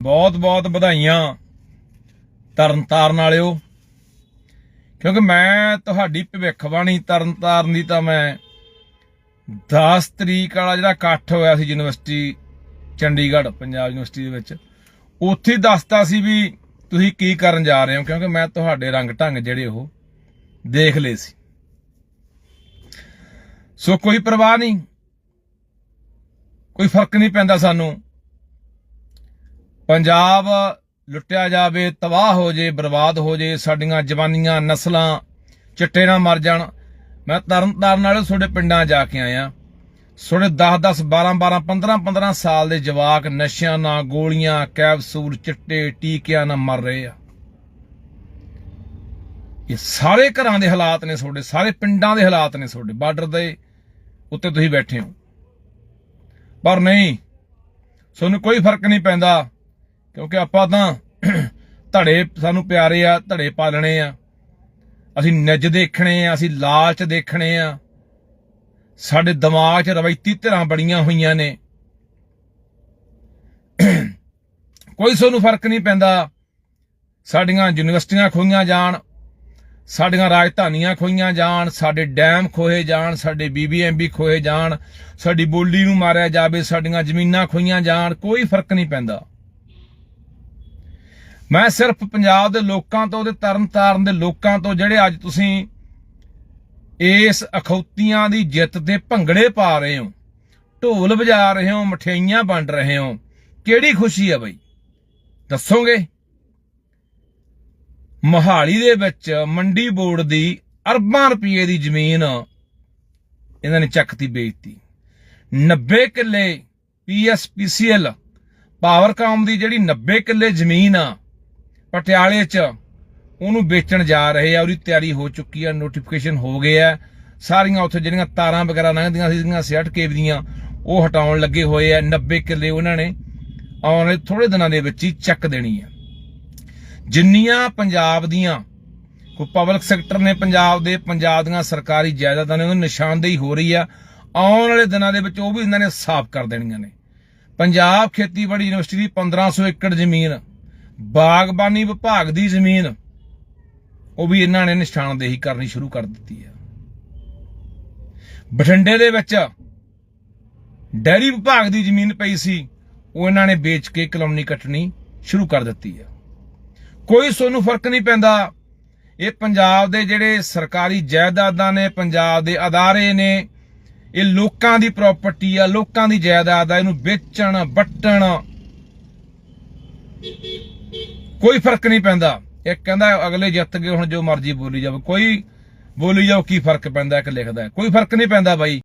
ਬਹੁਤ ਬਹੁਤ ਵਧਾਈਆਂ ਤਰਨਤਾਰਨ ਵਾਲਿਓ। ਕਿਉਂਕਿ ਮੈਂ ਤੁਹਾਡੀ ਭਵਿੱਖਬਾਣੀ ਤਰਨਤਾਰਨ ਦੀ ਤਾਂ ਮੈਂ 10 ਤਰੀਕ ਵਾਲਾ ਜਿਹੜਾ ਇਕੱਠ ਹੋਇਆ ਸੀ ਯੂਨੀਵਰਸਿਟੀ, ਚੰਡੀਗੜ੍ਹ, ਪੰਜਾਬ ਯੂਨੀਵਰਸਿਟੀ ਦੇ ਵਿੱਚ, ਉੱਥੇ ਦੱਸਤਾ ਸੀ ਵੀ ਤੁਸੀਂ ਕੀ ਕਰਨ ਜਾ ਰਹੇ ਹੋ, ਕਿਉਂਕਿ ਮੈਂ ਤੁਹਾਡੇ ਰੰਗ ਢੰਗ ਜਿਹੜੇ ਉਹ ਦੇਖ ਲਏ ਸੀ। ਸੋ ਕੋਈ ਪਰਵਾਹ ਨਹੀਂ, ਕੋਈ ਫ਼ਰਕ ਨਹੀਂ ਪੈਂਦਾ ਸਾਨੂੰ। ਪੰਜਾਬ ਲੁੱਟਿਆ ਜਾਵੇ, ਤਬਾਹ ਹੋ ਜੇ, ਬਰਬਾਦ ਹੋ ਜੇ, ਸਾਡੀਆਂ ਜਵਾਨੀਆਂ ਨਸਲਾਂ ਚਿੱਟੇ ਨਾ ਮਰ ਜਾਣ। ਮੈਂ ਤਰਨ ਤਾਰਨ ਵਾਲੇ ਤੁਹਾਡੇ ਪਿੰਡਾਂ ਜਾ ਕੇ ਆਇਆ। ਤੁਹਾਡੇ 10 10 12 12 15 15 ਸਾਲ ਦੇ ਜਵਾਕ ਨਸ਼ਿਆਂ ਨਾਲ ਗੋਲੀਆਂ ਕੈਪਸੂਲ ਚਿੱਟੇ, ਟੀਕਿਆਂ ਨਾਲ ਮਰ ਰਹੇ ਆ। ਇਹ ਸਾਰੇ ਘਰਾਂ ਦੇ ਹਾਲਾਤ ਨੇ ਤੁਹਾਡੇ, ਸਾਰੇ ਪਿੰਡਾਂ ਦੇ ਹਾਲਾਤ ਨੇ ਤੁਹਾਡੇ, ਬਾਰਡਰ ਦੇ ਉੱਤੇ ਤੁਸੀਂ ਬੈਠੇ ਹੋ। ਪਰ ਨਹੀਂ, ਤੁਹਾਨੂੰ ਕੋਈ ਫ਼ਰਕ ਨਹੀਂ ਪੈਂਦਾ। ਕਿਉਂਕਿ ਆਪਾਂ ਤਾਂ ਧੜੇ ਸਾਨੂੰ ਪਿਆਰੇ ਆ, ਧੜੇ ਪਾਲਣੇ ਆ। ਅਸੀਂ ਨਿੱਜ ਦੇਖਣੇ ਆ, ਅਸੀਂ ਲਾਲਚ ਦੇਖਣੇ ਆ। ਸਾਡੇ ਦਿਮਾਗ 'ਚ ਰਵਾਇਤੀ ਧਿਰਾਂ ਬੜੀਆਂ ਹੋਈਆਂ ਨੇ। ਕੋਈ ਸਾਨੂੰ ਫ਼ਰਕ ਨਹੀਂ ਪੈਂਦਾ। ਸਾਡੀਆਂ ਯੂਨੀਵਰਸਿਟੀਆਂ ਖੋਈਆਂ ਜਾਣ, ਸਾਡੀਆਂ ਰਾਜਧਾਨੀਆਂ ਖੋਈਆਂ ਜਾਣ, ਸਾਡੇ ਡੈਮ ਖੋਏ ਜਾਣ, ਸਾਡੇ ਬੀਬੀਐਮਬੀ ਖੋਏ ਜਾਣ, ਸਾਡੀ ਬੋਲੀ ਨੂੰ ਮਾਰਿਆ ਜਾਵੇ, ਸਾਡੀਆਂ ਜ਼ਮੀਨਾਂ ਖੋਈਆਂ ਜਾਣ, ਕੋਈ ਫ਼ਰਕ ਨਹੀਂ ਪੈਂਦਾ। ਮੈਂ ਸਿਰਫ ਪੰਜਾਬ ਦੇ ਲੋਕਾਂ ਤੋਂ ਤੇ ਤਰਨਤਾਰਨ ਦੇ ਲੋਕਾਂ ਤੋਂ ਜਿਹੜੇ ਅੱਜ ਤੁਸੀਂ ਇਸ ਅਖੌਤੀਆਂ ਦੀ ਜਿੱਤ ਦੇ ਭੰਗੜੇ ਪਾ ਰਹੇ ਹੋ, ਢੋਲ ਵਜਾ ਰਹੇ ਹੋ, ਮਠਿਆਈਆਂ ਵੰਡ ਰਹੇ ਹੋ, ਕਿਹੜੀ ਖੁਸ਼ੀ ਆ ਬਈ? ਦੱਸੋਗੇ? ਮੋਹਾਲੀ ਦੇ ਵਿੱਚ ਮੰਡੀ ਬੋਰਡ ਦੀ ਅਰਬਾਂ ਰੁਪਏ ਦੀ ਜ਼ਮੀਨ ਇਹਨਾਂ ਨੇ ਚੱਕਤੀ ਵੇਚਤੀ। 90 ਕਿੱਲੇ ਪੀਐਸਪੀਸੀਐਲ, ਪਾਵਰਕਾਮ ਦੀ ਜਿਹੜੀ 90 ਕਿੱਲੇ ਜ਼ਮੀਨ ਆ ਪਟਿਆਲੇ 'ਚ ਉਹਨੂੰ ਵੇਚਣ ਜਾ ਰਹੇ ਆ, ਉਹਦੀ ਤਿਆਰੀ ਹੋ ਚੁੱਕੀ ਆ ਨੋਟੀਫਿਕੇਸ਼ਨ ਹੋ ਗਏ ਹੈ। ਸਾਰੀਆਂ ਉੱਥੇ ਜਿਹੜੀਆਂ ਤਾਰਾਂ ਵਗੈਰਾ ਲੰਘਦੀਆਂ ਸੀ, ਜਿਹੜੀਆਂ 60 ਕੇਵ ਦੀਆਂ, ਉਹ ਹਟਾਉਣ ਲੱਗੇ ਹੋਏ ਆ। 90 ਕਿੱਲੇ ਉਹਨਾਂ ਨੇ ਆਉਣ ਵਾਲੇ ਥੋੜੇ ਦਿਨਾਂ ਦੇ ਵਿੱਚ ਹੀ ਚੱਕ ਦੇਣੀ ਆ। ਜਿੰਨੀਆਂ ਪੰਜਾਬ ਦੀਆਂ, ਕੋਈ ਪਬਲਿਕ ਸੈਕਟਰ ਨੇ ਪੰਜਾਬ ਦੇ, ਪੰਜਾਬ ਦੀਆਂ ਸਰਕਾਰੀ ਜਾਇਦਾਦਾਂ ਨੇ ਉਹਨਾਂ ਨਿਸ਼ਾਨਦੇਹੀ ਹੋ ਰਹੀ ਆ। ਆਉਣ ਵਾਲੇ ਦਿਨਾਂ ਦੇ ਵਿੱਚ ਉਹ ਵੀ ਇਹਨਾਂ ਨੇ ਸਾਫ਼ ਕਰ ਦੇਣੀਆਂ ਨੇ। ਪੰਜਾਬ ਖੇਤੀਬਾੜੀ ਯੂਨੀਵਰਸਿਟੀ ਦੀ 1500 ਏਕੜ ਜ਼ਮੀਨ ਬਾਗਬਾਨੀ ਵਿਭਾਗ ਦੀ ਜ਼ਮੀਨ, ਉਹ ਵੀ ਇਹਨਾਂ ਨੇ ਨਿਸ਼ਾਨਦੇਹੀ ਕਰਨੀ ਸ਼ੁਰੂ ਕਰ ਦਿੱਤੀ ਹੈ ਬਠਿੰਡੇ ਦੇ ਵਿੱਚ ਡੈਰੀ ਵਿਭਾਗ ਦੀ ਜ਼ਮੀਨ ਪਈ ਸੀ, ਉਹ ਇਹਨਾਂ ਨੇ ਵੇਚ ਕੇ ਕਲੋਨੀ ਕੱਟਣੀ ਸ਼ੁਰੂ ਕਰ ਦਿੱਤੀ ਹੈ ਕੋਈ ਸੋਨੂੰ ਫ਼ਰਕ ਨਹੀਂ ਪੈਂਦਾ, ਇਹ ਪੰਜਾਬ ਦੇ ਜਿਹੜੇ ਸਰਕਾਰੀ ਜਾਇਦਾਦਾਂ ਨੇ, ਪੰਜਾਬ ਦੇ ਅਦਾਰੇ ਨੇ, ਇਹ ਲੋਕਾਂ ਦੀ ਪ੍ਰਾਪਰਟੀ ਆ, ਲੋਕਾਂ ਦੀ ਜਾਇਦਾਦ ਆ, ਇਹਨੂੰ ਵੇਚਣ, ਵੱਟਣ ਕੋਈ ਫ਼ਰਕ ਨਹੀਂ ਪੈਂਦਾ। ਇਹ ਕਹਿੰਦਾ ਅਗਲੇ ਜਿੱਤ ਗਏ, ਹੁਣ ਜੋ ਮਰਜ਼ੀ ਬੋਲੀ ਜਾਵੇ। ਕੋਈ ਬੋਲੀ ਜਾਓ, ਕੀ ਫ਼ਰਕ ਪੈਂਦਾ, ਇੱਕ ਲਿਖਦਾ ਕੋਈ ਫ਼ਰਕ ਨਹੀਂ ਪੈਂਦਾ ਬਾਈ।